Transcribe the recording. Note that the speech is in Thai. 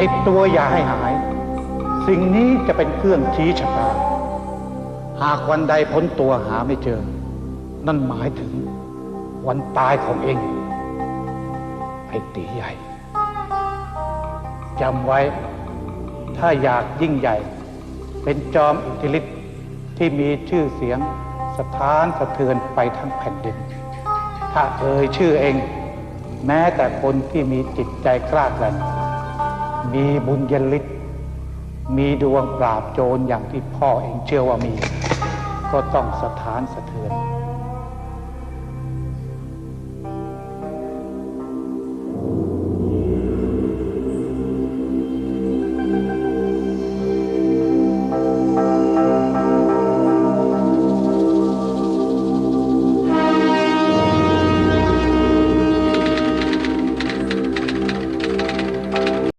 ติดตัวอย่าให้หาย สิ่งนี้จะเป็นเครื่องชี้ชะตา หากวันใดพ้นตัวหาไม่เจอ นั่นหมายถึงวันตายของเอง ไอ้ตีใหญ่จำไว้ถ้าอยากยิ่งใหญ่ เป็นจอมอิทธิฤทธิ์ที่มีชื่อเสียงสถานสะเทือนไปทั้งแผ่นดิน ถ้าเอ่ยชื่อเอง แม้แต่คนที่มีจิตใจกล้าแกร่ง มีบุญยลิศมีดวงปราบโจรอย่างที่พ่อเองเชื่อว่ามี ก็ต้องสถานสะเทือน